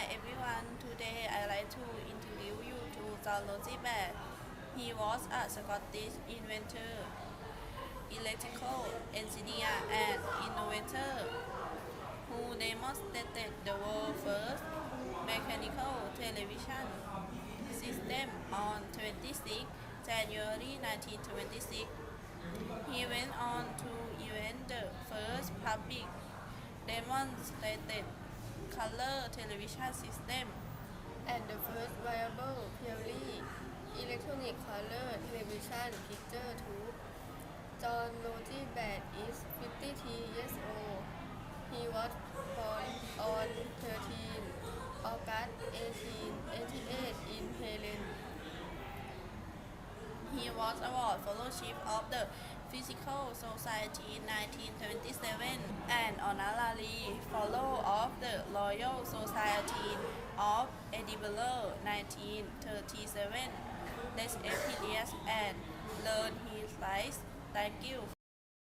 Hi everyone, today I like to introduce you to John Roosevelt. He was a Scottish inventor, electrical engineer and innovator who demonstrated the world's first mechanical television system on 26 January 1926. He went on to invent the first public demonstrated color television system and the first viable purely electronic color television picture tube. John Logie Bad is 53 years old. He was born on 13 August 1888 in Helen. He was awarded fellowship of the Physical Society in 1927 the Royal Society of Edinburgh 1937. Let's experience and learn his life. Thank you.